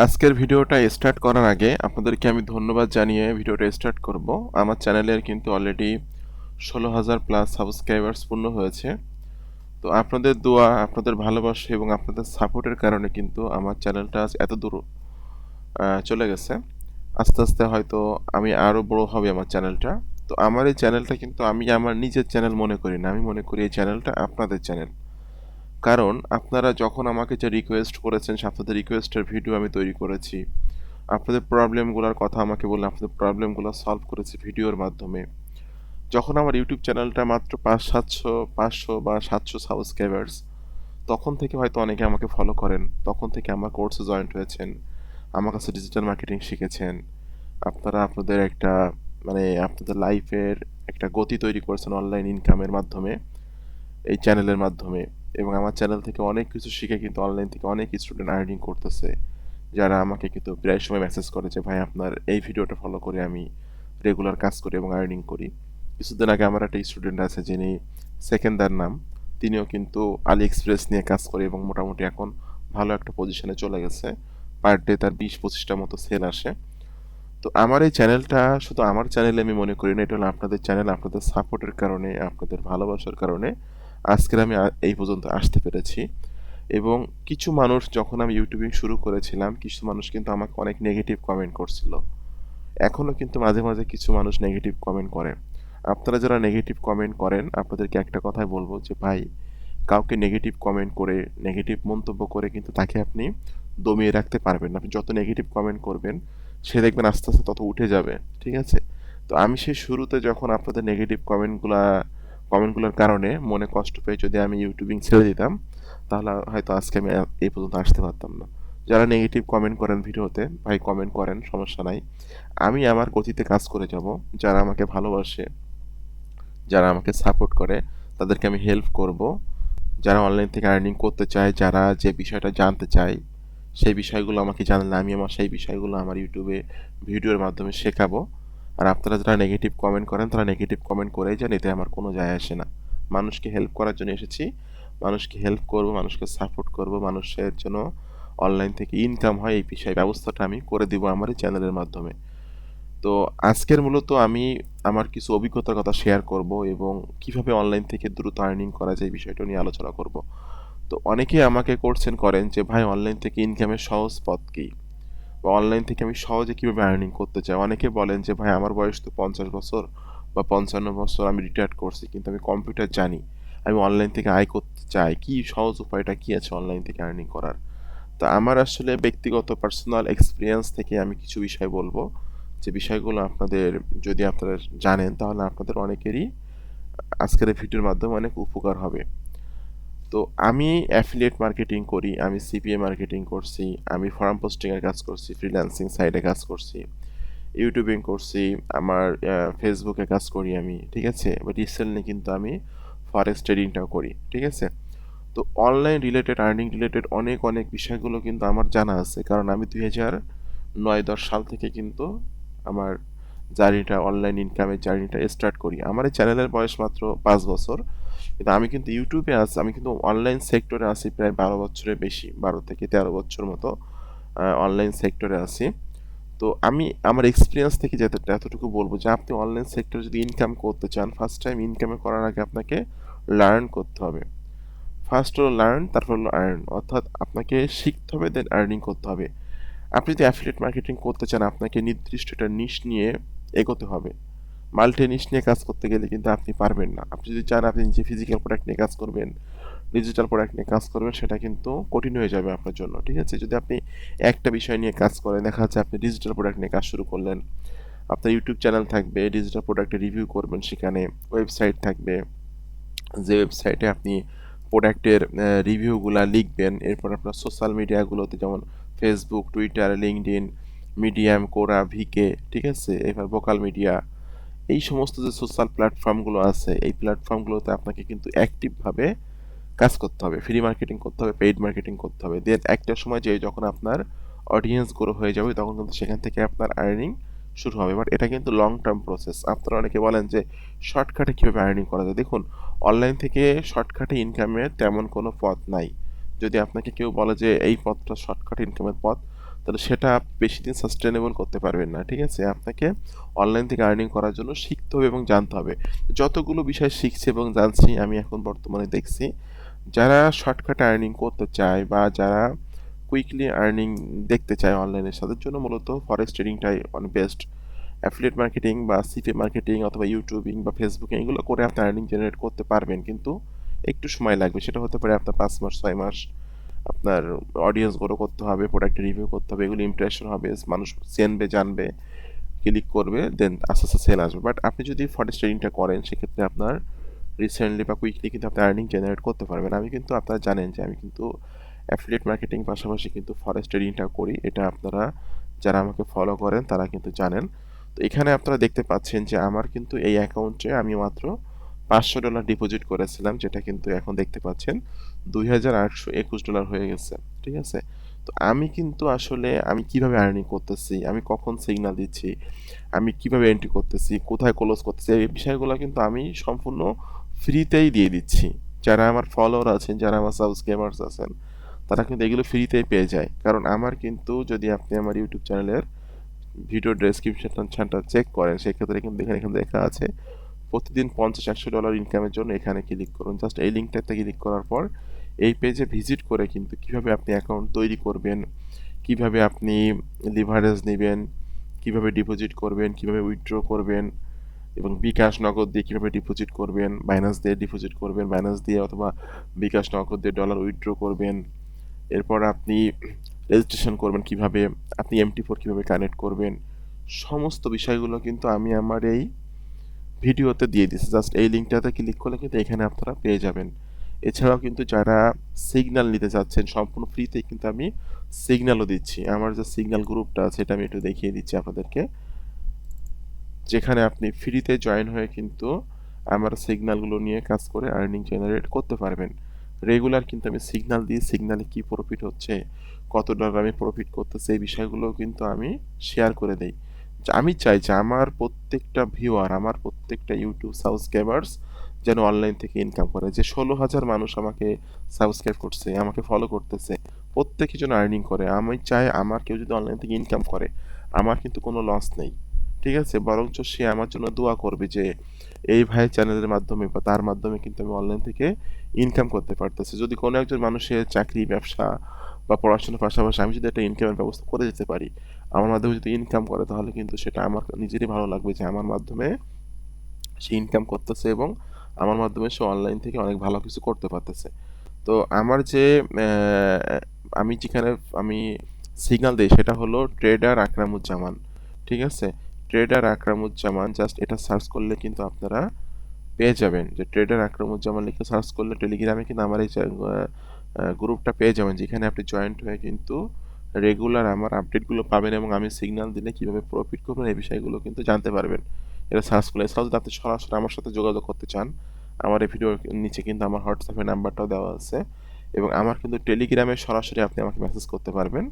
আজকের ভিডিওটা স্টার্ট করার আগে আপনাদেরকে আমি ধন্যবাদ জানিয়ে ভিডিওটা স্টার্ট করব। আমার চ্যানেলের কিন্তু অলরেডি ষোলো হাজার প্লাস সাবস্ক্রাইবার্স পূর্ণ হয়েছে। তো আপনাদের দোয়া, আপনাদের ভালোবাসা এবং আপনাদের সাপোর্টের কারণে কিন্তু আমার চ্যানেলটা এত দূর চলে গেছে। আস্তে আস্তে হয়তো আমি আরও বড় হবে আমার চ্যানেলটা। তো আমার এই চ্যানেলটা কিন্তু আমি আমার নিজের চ্যানেল মনে করি না। আমি মনে করি এই চ্যানেলটা আপনাদের চ্যানেল। কারণ আপনারা যখন আমাকে যে রিকোয়েস্ট করেছেন আপনাদের রিকোয়েস্টের ভিডিও আমি তৈরি করেছি, আপনাদের প্রবলেমগুলোর কথা আমাকে বললেন, আপনাদের প্রবলেমগুলো সলভ করেছি ভিডিওর মাধ্যমে। যখন আমার ইউটিউব চ্যানেলটা মাত্র পাঁচ সাতশো পাঁচশো বা সাতশো সাবস্ক্রাইবার্স তখন থেকে হয়তো অনেকে আমাকে ফলো করেন, তখন থেকে আমার কোর্সে জয়েন্ট হয়েছেন, আমার কাছে ডিজিটাল মার্কেটিং শিখেছেন, আপনারা আপনাদের একটা মানে আপনাদের লাইফের একটা গতি তৈরি করেছেন অনলাইন ইনকামের মাধ্যমে, এই চ্যানেলের মাধ্যমে। এবং আমার চ্যানেল থেকে অনেক কিছু শিখে কিন্তু অনলাইন থেকে অনেক স্টুডেন্ট আর্নিং করতেছে, যারা আমাকে কিন্তু প্রায় সময় মেসেজ করে যে, ভাই, আপনার এই ভিডিওটা ফলো করে আমি রেগুলার কাজ করি এবং আর্নিং করি। কিছুদিন আগে আমার একটা স্টুডেন্ট আছে যিনি সেকেন্দার নাম, তিনিও কিন্তু আলি এক্সপ্রেস নিয়ে কাজ করে এবং মোটামুটি এখন ভালো একটা পজিশনে চলে গেছে। পার ডে তার বিশ পঁচিশটা মতো সেল আসে। তো আমার এই চ্যানেলটা শুধু আমার চ্যানেলে আমি মনে করি না, এটা হলো আপনাদের চ্যানেল আপনাদের সাপোর্টের কারণে, আপনাদের ভালোবাসার কারণে। আজকের আমি এই পর্যন্ত আসতে পেরেছি। এবং কিছু মানুষ যখন আমি ইউটিউবিং শুরু করেছিলাম, কিছু মানুষ কিন্তু আমাকে অনেক নেগেটিভ কমেন্ট করছিল। এখনও কিন্তু মাঝে মাঝে কিছু মানুষ নেগেটিভ কমেন্ট করে। আপনারা যারা নেগেটিভ কমেন্ট করেন, আপনাদেরকে একটা কথাই বলব যে, ভাই, কাউকে নেগেটিভ কমেন্ট করে নেগেটিভ মন্তব্য করে কিন্তু তাকে আপনি দমিয়ে রাখতে পারবেন আপনি যত নেগেটিভ কমেন্ট করবেন, সে দেখবেন আস্তে আস্তে তত উঠে যাবে। ঠিক আছে? তো আমি সেই শুরুতে যখন আপনাদের নেগেটিভ কমেন্টগুলা কমেন্টগুলোর কারণে মনে কষ্ট পেয়ে যদি আমি ইউটিউবিং ছেড়ে দিতাম, তাহলে হয়তো আজকে আমি এই পর্যন্ত আসতে পারতাম না। যারা নেগেটিভ কমেন্ট করেন ভিডিওতে, ভাই কমেন্ট করেন, সমস্যা নাই। আমি আমার গতিতে কাজ করে যাব। যারা আমাকে ভালোবাসে, যারা আমাকে সাপোর্ট করে, তাদেরকে আমি হেল্প করব। যারা অনলাইন থেকে আর্নিং করতে চায়, যারা যে বিষয়টা জানতে চায়, সেই বিষয়গুলো আমাকে জানলে আমি আমার সেই বিষয়গুলো আমার ইউটিউবে ভিডিওর মাধ্যমে শেখাবো। আর আপনারা যারা নেগেটিভ কমেন্ট করেন, তারা নেগেটিভ কমেন্ট করেই যান, এতে আমার কোনো যায় আসে না। মানুষকে হেল্প করার জন্য এসেছি। মানুষকে হেল্প করব, মানুষকে সাপোর্ট করব, মানুষের জন্য অনলাইন থেকে ইনকাম হয়, এই বিষয় ব্যবস্থাটা আমি করে দিব আমার এই চ্যানেলের মাধ্যমে। তো আজকের মূলত আমি আমার কিছু অভিজ্ঞতার কথা শেয়ার করব এবং কীভাবে অনলাইন থেকে দ্রুত আর্নিং করা যায় এই বিষয়টা নিয়ে আলোচনা করব। তো অনেকেই আমাকে করছেন করেন যে, ভাই অনলাইন থেকে ইনকামের সহজ পথ কী? বা অনলাইন থেকে আমি সহজে কীভাবে আর্নিং করতে চাই? অনেকে বলেন যে, ভাই, আমার বয়স তো পঞ্চাশ বছর বা পঞ্চান্ন বছর, আমি রিটায়ার্ড করছি, কিন্তু আমি কম্পিউটার জানি, আমি অনলাইন থেকে আয় করতে চাই। কি সহজ উপায়টা? কী আছে অনলাইন থেকে আর্নিং করার? তো আমার আসলে ব্যক্তিগত পার্সোনাল এক্সপিরিয়েন্স থেকে আমি কিছু বিষয় বলব। যে বিষয়গুলো আপনাদের, যদি আপনারা জানেন, তাহলে আপনাদের অনেকেরই আজকের ভিডিওর মাধ্যমে অনেক উপকার হবে। তো আমি অ্যাফিলিয়েট মার্কেটিং করি, আমি সিপিএ মার্কেটিং করছি, আমি ফর্ম পোস্টিংয়ের কাজ করছি ফ্রিল্যান্সিং সাইডে কাজ করছি ইউটিউবিং করছি, আমার ফেসবুকে কাজ করি আমি, ঠিক আছে? বাট রিসেন্টলি কিন্তু আমি ফরেক্স ট্রেডিংটাও করি, ঠিক আছে? তো অনলাইন রিলেটেড আর্নিং রিলেটেড অনেক অনেক বিষয়গুলো কিন্তু আমার জানা আছে। কারণ আমি দুই হাজার নয়, দশ সাল থেকে কিন্তু আমার জার্নিটা অনলাইন ইনকামের জার্নিটা স্টার্ট করি। আমার এই চ্যানেলের বয়স মাত্র পাঁচ বছর। কিন্তু আমি কিন্তু ইউটিউবে আছি, আমি কিন্তু অনলাইন সেক্টরে আছি প্রায় বারো বছরের বেশি, বারো থেকে তেরো বছর মতো অনলাইন সেক্টরে আছি। তো আমি, আমার এক্সপিরিয়েন্স থেকে যেতে, এতটুকু বলব যে আপনি অনলাইন সেক্টরে যদি ইনকাম করতে চান ফার্স্ট টাইম ইনকামে করার আগে আপনাকে লার্ন করতে হবে। ফার্স্ট হলো লার্ন তারপর হলো আর্ন অর্থাৎ আপনাকে শিখতে হবে দেন আর্নিং করতে হবে। আপনি যদি অ্যাফিলেট মার্কেটিং করতে চান, আপনাকে নির্দিষ্ট একটা নিশ নিয়ে এগোতে হবে। মাল্টি নিশ নিয়ে কাজ করতে গেলে কিন্তু আপনি পারবেন না। আপনি যদি চান আপনি নিজে ফিজিক্যাল প্রোডাক্ট নিয়ে কাজ করবেন ডিজিটাল প্রোডাক্ট নিয়ে কাজ করবেন, সেটা কিন্তু কঠিন হয়ে যাবে আপনার জন্য, ঠিক আছে? যদি আপনি একটা বিষয় নিয়ে কাজ করেন, দেখা যাচ্ছে আপনি ডিজিটাল প্রোডাক্ট নিয়ে কাজ শুরু করলেন, আপনার ইউটিউব চ্যানেল থাকবে ডিজিটাল প্রোডাক্টের রিভিউ করবেন সেখানে ওয়েবসাইট থাকবে, যে ওয়েবসাইটে আপনি প্রোডাক্টের রিভিউগুলা লিখবেন, এরপর আপনার সোশ্যাল মিডিয়াগুলোতে যেমন Facebook Twitter LinkedIn Medium, Quora, VK, ঠিক আছে? এবার ভোকাল মিডিয়া এই সমস্ত যে সোশ্যাল প্ল্যাটফর্মগুলো আছে, এই প্ল্যাটফর্মগুলোতে আপনাকে কিন্তু অ্যাক্টিভভাবে কাজ করতে হবে। ফ্রি মার্কেটিং করতে হবে পেইড মার্কেটিং করতে হবে। দেন একটা সময় যে যখন আপনার অডিয়েন্স গ্রো হয়ে যাবে, তখন কিন্তু সেখান থেকে আপনার আর্নিং শুরু হবে। বাট এটা কিন্তু লং টার্ম প্রসেস আপনারা অনেকে বলেন যে শর্টকাটে কীভাবে আর্নিং করা যায়? দেখুন অনলাইন থেকে শর্টকাটে ইনকামের তেমন কোনো পথ নাই। যদি আপনাকে কেউ বলে যে, এই পথটা শর্টকাট ইনকামের পথ তাহলে সেটা বেশি দিন সাস্টেনেবল করতে পারবেন না, ঠিক আছে? আপনাকে অনলাইন থেকে আর্নিং করার জন্য শিখতে হবে এবং জানতে হবে। যতগুলো বিষয় শিখছি এবং জানছি, আমি এখন বর্তমানে দেখছি, যারা শর্টকাটে আর্নিং করতে চায় বা যারা কুইকলি আর্নিং দেখতে চায় অনলাইনের তাদের জন্য মূলত ফরেস্ট ট্রেডিংটাই অনেক বেস্ট অ্যাফিলিয়েট মার্কেটিং বা সিপি মার্কেটিং অথবা ইউটিউবিং বা ফেসবুকিং এগুলো করে আপনি আর্নিং জেনারেট করতে পারবেন। কিন্তু একটু সময় লাগবে, সেটা হতে পারে আপনার পাঁচ মাস, ছয় মাস আপনার অডিয়েন্স গ্রো করতে হবে প্রোডাক্টের রিভিউ করতে হবে, এগুলো ইমপ্রেশন হবে, মানুষ চেনবে জানবে ক্লিক করবে দেন আস্তে আস্তে সেল আসবে। বাট আপনি যদি ফরেস্ট ট্রেডিংটা করেন, সেক্ষেত্রে আপনার রিসেন্টলি বা কুইকলি কিন্তু আপনি আর্নিং জেনারেট করতে পারবেন। আমি কিন্তু, আপনারা জানেন যে আমি কিন্তু অ্যাফিলিয়েট মার্কেটিং পাশাপাশি কিন্তু ফরেস্ট ট্রেডিংটা করি। এটা আপনারা যারা আমাকে ফলো করেন, তারা কিন্তু জানেন। তো এখানে আপনারা দেখতে পাচ্ছেন যে আমার কিন্তু এই অ্যাকাউন্টে আমি মাত্র পাঁচশো ডলার ডিপোজিট করেছিলাম, যেটা কিন্তু এখন দেখতে পাচ্ছেন। দুই হাজার আটশো একুশ ডলার হয়ে গেছে, ঠিক আছে? তো আমি কিন্তু আসলে আমি কীভাবে আর্নিং করতেছি, আমি কখন সিগন্যাল দিচ্ছি, আমি কীভাবে এন্ট্রি করতেছি, কোথায় ক্লোজ করতেছি, এই বিষয়গুলো কিন্তু আমি সম্পূর্ণ ফ্রিতেই দিয়ে দিচ্ছি। যারা আমার ফলোয়ার আছেন, যারা আমার সাবস্ক্রাইবার্স আছেন, তারা কিন্তু এগুলো ফ্রিতেই পেয়ে যায়। কারণ আমার কিন্তু যদি আপনি আমার ইউটিউব চ্যানেলের ভিডিও ডেসক্রিপশনটা চেক করেন, সেক্ষেত্রে কিন্তু এখানে এখানে দেখা আছে, প্রতিদিন পঞ্চাশ একশো ডলার ইনকামের জন্য এখানে ক্লিক করুন। জাস্ট এই লিঙ্কটাতে ক্লিক করার পর এই পেজে ভিজিট করে কিন্তু কীভাবে আপনি অ্যাকাউন্ট তৈরি করবেন, কীভাবে আপনি লিভারেজ নেবেন, কীভাবে ডিপোজিট করবেন, কীভাবে উইথড্র করবেন এবং বিকাশ নগদ দিয়ে কীভাবে ডিপোজিট করবেন বাইনান্স দিয়ে ডিপোজিট করবেন বাইনান্স দিয়ে অথবা বিকাশ নগদ দিয়ে ডলার উইথড্র করবেন। এরপর আপনি রেজিস্ট্রেশন করবেন কীভাবে, আপনি এমটি ফোর কীভাবে কানেক্ট করবেন। সমস্ত বিষয়গুলো কিন্তু আমি আমার এই ভিডিওতে দিয়ে দিচ্ছি জাস্ট এই লিঙ্কটাতে ক্লিক করলে কিন্তু এখানে আপনারা পেয়ে যাবেন। এছাড়াও কিন্তু যারা সিগন্যাল নিতে চাচ্ছেন, সম্পূর্ণ ফ্রিতে কিন্তু আমি সিগন্যালও দিচ্ছি। আমার যে সিগন্যাল গ্রুপটা আছে, এটা আমি একটু দেখিয়ে দিচ্ছি আপনাদেরকে। যেখানে আপনি ফ্রিতে জয়েন হয়ে কিন্তু আমার সিগন্যালগুলো নিয়ে কাজ করে আর্নিং জেনারেট করতে পারবেন। রেগুলার কিন্তু আমি সিগন্যাল দিই সিগন্যালে কি প্রফিট হচ্ছে, কত ডলার আমি প্রফিট করতেছি, এই বিষয়গুলো কিন্তু আমি শেয়ার করে দেই। আমি চাই যে আমার প্রত্যেকটা ভিউয়ার আমার প্রত্যেকটা ইউটিউব সাবস্ক্রাইবার্স যেন অনলাইন থেকে ইনকাম করে। যে ষোলো হাজার মানুষ আমাকে সাবস্ক্রাইব করছে, আমাকে ফলো করতেছে, প্রত্যেকে যেন আর্নিং করে। আমি চাই আমার কেউ যদি অনলাইন থেকে ইনকাম করে, আমার কিন্তু কোনো লস নেই। ঠিক আছে? বরঞ্চ সে আমার জন্য দোয়া করবে যে, এই ভাই চ্যানেলের মাধ্যমে বা তার মাধ্যমে কিন্তু আমি অনলাইন থেকে ইনকাম করতে পারতেছি। যদি কোনো একজন মানুষের চাকরি, ব্যবসা বা পড়াশোনার পাশাপাশি আমি যদি একটা ইনকামের ব্যবস্থা করে যেতে পারি, আমার মাধ্যমে যদি ইনকাম করে, তাহলে কিন্তু সেটা আমার নিজেরই ভালো লাগবে যে আমার মাধ্যমে সে ইনকাম করতেছে এবং আমার মাধ্যমে সে অনলাইন থেকে অনেক ভালো কিছু করতে পারতেছে। তো আমার যে আমি যেখানে, আমি সিগনাল দিই সেটা হলো ট্রেডার আকরামুজ্জামান, ঠিক আছে? ট্রেডার আকরামুজ্জামান জাস্ট এটা সার্চ করলে কিন্তু আপনারা পেয়ে যাবেন। যে ট্রেডার আকরামুজ্জামান লিখে সার্চ করলে টেলিগ্রামে কিন্তু আমার এই গ্রুপটা পেয়ে যাবেন। যেখানে আপনি জয়েন্ট হয়ে কিন্তু রেগুলার আমার আপডেটগুলো পাবেন এবং আমি সিগন্যাল দিলে কীভাবে প্রফিট করবেন এই বিষয়গুলো কিন্তু জানতে পারবেন। এটা সার্চ করলে এছাড়াও যদি আপনি সরাসরি আমার সাথে যোগাযোগ করতে চান। আমার এই ভিডিওর নিচে কিন্তু আমার হোয়াটসঅ্যাপের নাম্বারটাও দেওয়া আছে। এবং আমার কিন্তু টেলিগ্রামে সরাসরি আপনি আমাকে মেসেজ করতে পারবেন।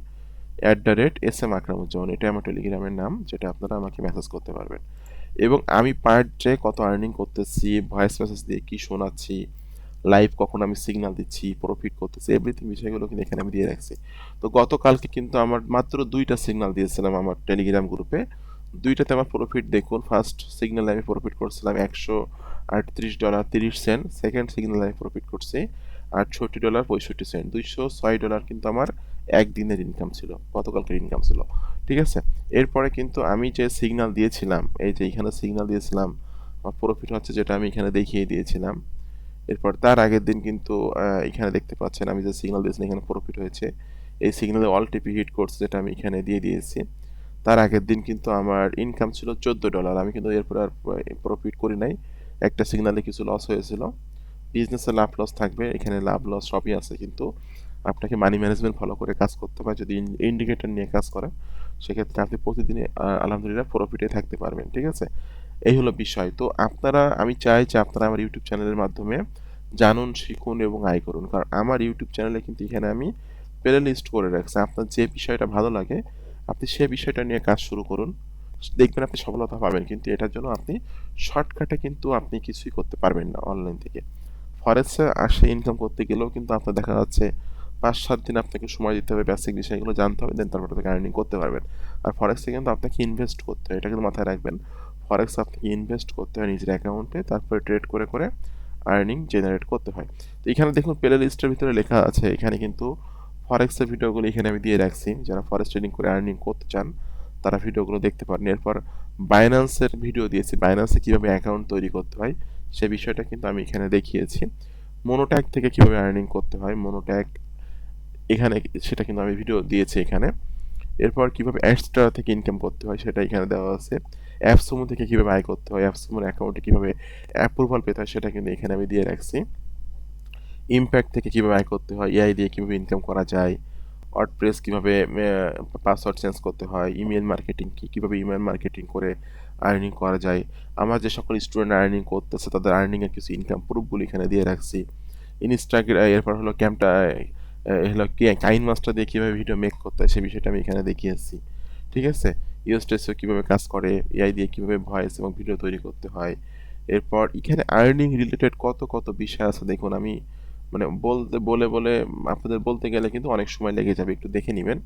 At the rate S M Akramuzzaman এটা আমার টেলিগ্রামের নাম, যেটা আপনারা আমাকে মেসেজ করতে পারবেন। এবং আমি পার ডে কত আর্নিং করতেছি ভয়েস মেসেজ দিয়ে কী শোনাচ্ছি লাইভ কখন আমি সিগনাল দিচ্ছি প্রফিট করতেছি এভরিথিং বিষয়গুলো কিন্তু এখানে আমি দিয়ে রাখছি। তো গতকালকে কিন্তু আমার মাত্র দুইটা সিগনাল দিয়েছিলাম আমার টেলিগ্রাম গ্রুপে দুইটাতে আমার প্রফিট দেখুন। ফার্স্ট সিগনালে আমি প্রফিট করছিলাম একশো আটত্রিশ ডলার তিরিশ সেন্ট সেকেন্ড সিগনালে আমি প্রফিট করছি আটষট্টি ডলার পঁয়ষট্টি সেন্ট দুইশো ছয় ডলার কিন্তু আমার একদিনের ইনকাম ছিল, গতকালকের ইনকাম ছিল। ঠিক আছে? এরপরে কিন্তু আমি যে সিগনাল দিয়েছিলাম, এই যে এখানে সিগনাল দিয়েছিলাম, আমার প্রফিট হচ্ছে যেটা আমি এখানে দেখিয়ে দিয়েছিলাম। এরপর তার আগের দিন কিন্তু এখানে দেখতে পাচ্ছেন আমি যে সিগনাল দিয়েছিলাম, এখানে প্রফিট হয়েছে। এই সিগনালে অল টিপি হিট করছে যেটা আমি এখানে দিয়ে দিয়েছি। তার আগের দিন কিন্তু আমার ইনকাম ছিল চোদ্দ ডলার আমি কিন্তু এরপর আর প্রফিট করি নাই। একটা সিগনালে কিছু লস হয়েছিল। বিজনেসে লাভ লস থাকবে। এখানে লাভ লস সবই আছে কিন্তু আপনাকে মানি ম্যানেজমেন্ট ফলো করে কাজ করতে হবে যদি ইন্ডিকেটর নিয়ে কাজ করেন, সেক্ষেত্রে আপনি প্রতিদিনে আলহামদুলিল্লাহ প্রফিটে থাকতে পারবেন, ঠিক আছে? এই হলো বিষয়। তো আপনারা, আমি চাই যে আপনারা আমার ইউটিউব চ্যানেলের মাধ্যমে জানুন, শিখুন এবং আয় করুন। কারণ আমার ইউটিউব চ্যানেলে কিন্তু এখানে আমি প্লে লিস্ট করে রাখছি। আপনার যে বিষয়টা ভালো লাগে আপনি সে বিষয়টা নিয়ে কাজ শুরু করুন। দেখবেন আপনি সফলতা পাবেন, কিন্তু এটার জন্য আপনি শর্টকাটে কিন্তু আপনি কিছুই করতে পারবেন না অনলাইন থেকে। ফরেস্টে আসে ইনকাম করতে গেলেও কিন্তু আপনার দেখা যাচ্ছে পাঁচ, সাত দিন আপনাকে সময় দিতে হবে বেসিক বিষয়গুলো জানতে হবে দেন তারপর থেকে আর্নিং করতে পারবেন। আর ফরেক্সে কিন্তু আপনাকে ইনভেস্ট করতে হয়, এটা কিন্তু মাথায় রাখবেন। ফরেক্স আপনাকে ইনভেস্ট করতে হয় নিজের অ্যাকাউন্টে তারপরে ট্রেড করে করে আর্নিং জেনারেট করতে হয়। তো এখানে দেখুন প্লে লিস্টের ভিতরে লেখা আছে, এখানে কিন্তু ফরেক্সের ভিডিওগুলো এখানে আমি দিয়ে রাখছি। যারা ফরেক্স ট্রেডিং করে আর্নিং করতে চান, তারা ভিডিওগুলো দেখতে পারেন। এরপর বাইন্যান্সের ভিডিও দিয়েছি। বাইন্যান্সে কীভাবে অ্যাকাউন্ট তৈরি করতে হয়, সে বিষয়টা কিন্তু আমি এখানে দেখিয়েছি। মোনোট্যাগ থেকে কীভাবে আর্নিং করতে হয় মোনোট্যাগ এখানে সেটা কিন্তু আমি ভিডিও দিয়েছি এখানে। এরপর কীভাবে অ্যাডস্টার থেকে ইনকাম করতে হয়, সেটা এখানে দেওয়া আছে। অ্যাপসমো থেকে কীভাবে আয় করতে হয় অ্যাপসমোর অ্যাকাউন্টে কীভাবে অ্যাপ্রুভাল পেতে হয়, সেটা কিন্তু এখানে আমি দিয়ে রাখছি। ইম্প্যাক্ট থেকে কীভাবে আয় করতে হয় এআই দিয়ে কীভাবে ইনকাম করা যায় ওয়ার্ডপ্রেস কীভাবে পাসওয়ার্ড চেঞ্জ করতে হয় ইমেল মার্কেটিং কী, কীভাবে ইমেল মার্কেটিং করে আর্নিং করা যায়। আমার যে সকল স্টুডেন্ট আর্নিং করতেছে, তাদের আর্নিংয়ের কিছু ইনকাম প্রুফগুলো এখানে দিয়ে রাখছি। ইনস্টাগ্রাম এরপর হলো ক্যাম্পটা হলো কাইন মাস্টার দিয়ে কীভাবে ভিডিও মেক করতে হয় সেই বিষয়টা আমি এখানে দেখিয়েছি। ঠিক আছে? ইউএসটেসও কীভাবে কাজ করে এআই দিয়ে কীভাবে ভয়েস এবং ভিডিও তৈরি করতে হয়। এরপর এখানে আর্নিং রিলেটেড কত কত বিষয় আছে দেখুন, আমি মানে বলতে, বলে বলে, আপনাদের বলতে গেলে কিন্তু অনেক সময় লেগে যাবে, একটু দেখে নেবেন।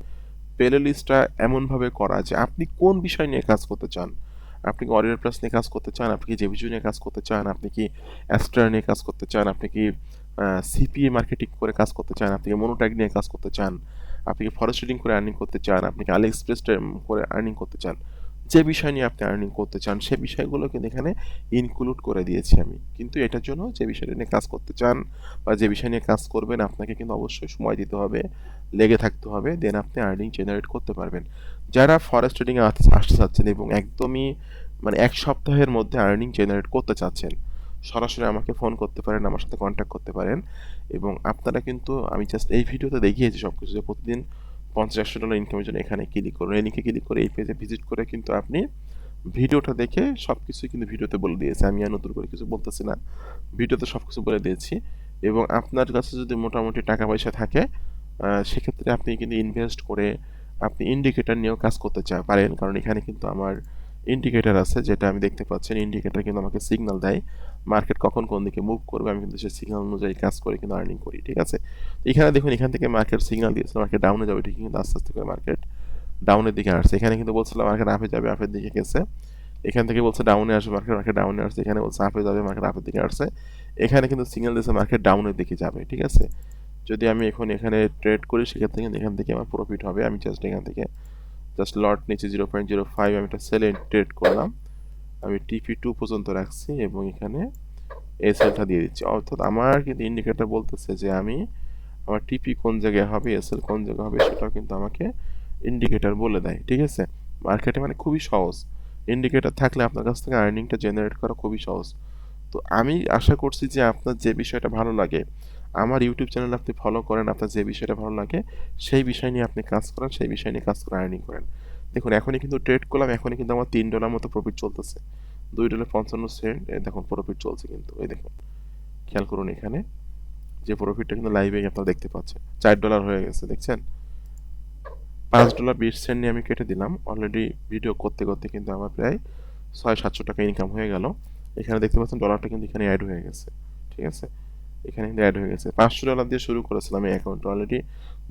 প্লে লিস্টটা এমনভাবে করা যে আপনি কোন বিষয় নিয়ে কাজ করতে চান? আপনি কি অরিয়ার প্লাস নিয়ে কাজ করতে চান? আপনি কি জেভিজু নিয়ে কাজ করতে চান? আপনি কি অ্যাস্ট্রা নিয়ে কাজ করতে চান? আপনি কি সিপিএ মার্কেটিং করে কাজ করতে চান? আপনি কি মনোট্যাগ নিয়ে কাজ করতে চান? আপনি কি ফরেস্ট ট্রেডিং করে আর্নিং করতে চান? আপনি কি আলি এক্সপ্রেস করে আর্নিং করতে চান? যে বিষয় নিয়ে আপনি আর্নিং করতে চান, সে বিষয়গুলো কিন্তু এখানে ইনক্লুড করে দিয়েছি আমি। কিন্তু এটার জন্য যে বিষয়টা নিয়ে কাজ করতে চান বা যে বিষয় নিয়ে কাজ করবেন, আপনাকে কিন্তু অবশ্যই সময় দিতে হবে, লেগে থাকতে হবে দেন আপনি আর্নিং জেনারেট করতে পারবেন। যারা ফরেস্ট ট্রেডিংয়ে আসতে চাচ্ছেন এবং একদমই মানে এক সপ্তাহের মধ্যে আর্নিং জেনারেট করতে চাচ্ছেন, সরাসরি আমাকে ফোন করতে পারেন, আমার সাথে কন্ট্যাক্ট করতে পারেন এবং আপনারা কিন্তু, আমি জাস্ট এই ভিডিওতে দেখিয়েছি সব কিছু যে প্রতিদিন পঞ্চাশ একশো ডলার ইনকামের জন্য এখানে ক্লিক করুন। এই লিঙ্কে ক্লিক করে এই পেজে ভিজিট করে কিন্তু আপনি ভিডিওটা দেখে সব কিছুই কিন্তু ভিডিওতে বলে দিয়েছে। আমি আর নতুন করে কিছু বলতেছি না। ভিডিওতে সব কিছু বলে দিয়েছি এবং আপনার কাছে যদি মোটামুটি টাকা পয়সা থাকে সেক্ষেত্রে আপনি কিন্তু ইনভেস্ট করে আপনি ইন্ডিকেটার নিয়েও কাজ করতে চা পারেন। কারণ এখানে কিন্তু আমার ইন্ডিকেটার আছে, যেটা আমি দেখতে পাচ্ছেন। ইন্ডিকেটার কিন্তু আমাকে সিগন্যাল দেয়। মার্কেট কখন কোন দিকে মুভ করবে, আমি কিন্তু সেই সিগনাল অনুযায়ী কাজ করে কিন্তু আর্নিং করি, ঠিক আছে? এখানে দেখুন, এখান থেকে মার্কেট সিগনাল দিয়েছে মার্কেট ডাউনে যাবে ঠিক কিন্তু আস্তে আস্তে করে মার্কেট ডাউনের দিকে আসছে। এখানে কিন্তু বলছিল মার্কেট আপে যাবে আপের দিকে গেছে। এখান থেকে বলছে ডাউনে আসবে মার্কেট মার্কেট ডাউনে আসছে। এখানে বলছে আপে যাবে মার্কেট আপের দিকে আসছে। এখানে কিন্তু সিগনাল দিয়েছে মার্কেট ডাউনের দিকে যাবে, ঠিক আছে? যদি আমি এখন এখানে ট্রেড করি, সেক্ষেত্রে কিন্তু এখান থেকে আমার প্রফিট হবে। আমি জাস্ট এখান থেকে জাস্ট লট নিচে জিরো পয়েন্ট জিরো ফাইভ আমি একটা সেলে ট্রেড করলাম। আমি টিপি টু পর্যন্ত রাখছি এবং এখানে এই সেলটা দিয়ে দিচ্ছি। অর্থাৎ আমার কিন্তু ইন্ডিকেটার বলতেছে যে আমি আমার টিপি কোন জায়গায় হবে এসএল কোন জায়গায় হবে সেটাও কিন্তু আমাকে ইন্ডিকেটার বলে দেয়, ঠিক আছে? মার্কেটে মানে খুবই সহজ। ইন্ডিকেটার থাকলে আপনার কাছ থেকে আর্নিংটা জেনারেট করা খুবই সহজ। তো আমি আশা করছি যে আপনার যে বিষয়টা ভালো লাগে, আমার ইউটিউব চ্যানেল আপনি ফলো করেন, আপনার যে বিষয়টা ভালো লাগে, সেই বিষয় নিয়ে আপনি কাজ করেন, সেই বিষয় নিয়ে কাজ করে আর্নিং করেন। দেখুন, এখনই কিন্তু ট্রেড করলাম, এখনই কিন্তু আমার তিন ডলার মতো প্রফিট চলতেছে। দুই ডলার পঞ্চান্ন সেন্ট দেখুন প্রফিট চলছে কিন্তু, এই দেখুন। খেয়াল করুন এখানে, যে প্রফিটটা কিন্তু লাইভে আপনারা দেখতে পাচ্ছেন। চার ডলার হয়ে গেছে, দেখছেন? পাঁচ ডলার বিশ সেন্ট নিয়ে আমি কেটে দিলাম। অলরেডি ভিডিও করতে করতে কিন্তু আমার প্রায় ছয় সাতশো টাকা ইনকাম হয়ে গেল। এখানে দেখতে পাচ্ছেন ডলারটা কিন্তু এখানে অ্যাড হয়ে গেছে। ঠিক আছে? এখানে কিন্তু অ্যাড হয়ে গেছে। পাঁচশো ডলার দিয়ে শুরু করেছিলাম এই অ্যাকাউন্ট অলরেডি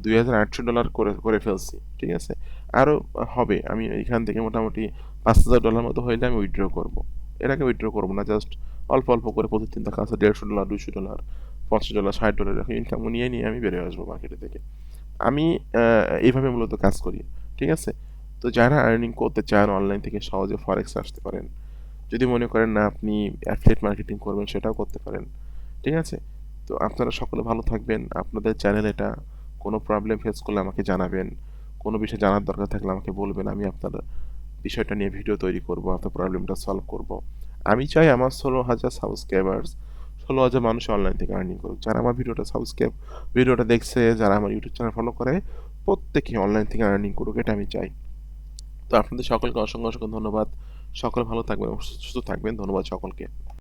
দুই হাজার আটশো ডলার করে করে ফেলছি, ঠিক আছে? আরও হবে, আমি এখান থেকে মোটামুটি পাঁচ হাজার ডলার মতো হইলে আমি উইথড্র করব। আগে উইথড্র করব না জাস্ট অল্প অল্প করে প্রতিদিন দেখা আছে, দেড়শো ডলার দুশো ডলার পঞ্চাশ ডলার ষাট ডলার এরকম ইনকাম নিয়ে নিয়ে আমি বেরিয়ে আসব মার্কেটে থেকে আমি এইভাবে মূলত কাজ করি, ঠিক আছে? তো যারা আর্নিং করতে চান অনলাইন থেকে সহজে ফরেক্স আসতে পারেন। যদি মনে করেন না আপনি অ্যাফিলিয়েট মার্কেটিং করবেন, সেটাও করতে পারেন, ঠিক আছে? তো আপনারা সকলে ভালো থাকবেন। আপনাদের চ্যানেল এটা কোনো প্রবলেম ফেস করলে আমাকে জানাবেন। কোনো বিষয় জানার দরকার থাকলে আমাকে বলবেন, আমি আপনার বিষয়টা নিয়ে ভিডিও তৈরি করব, আপনার প্রবলেমটা সলভ করব। আমি চাই আমার ষোলো হাজার সাবস্ক্রাইবার্স ষোলো হাজার মানুষ অনলাইন থেকে আর্নিং করুক। যারা আমার ভিডিওটা সাবস্ক্রাইব ভিডিওটা দেখছে, যারা আমার ইউটিউব চ্যানেল ফলো করে, প্রত্যেকে অনলাইন থেকে আর্নিং করুক, এটা আমি চাই। তো আপনাদের সকলকে অসংখ্য অসংখ্য ধন্যবাদ। সকলে ভালো থাকবেন সুস্থ থাকবেন। ধন্যবাদ সকলকে।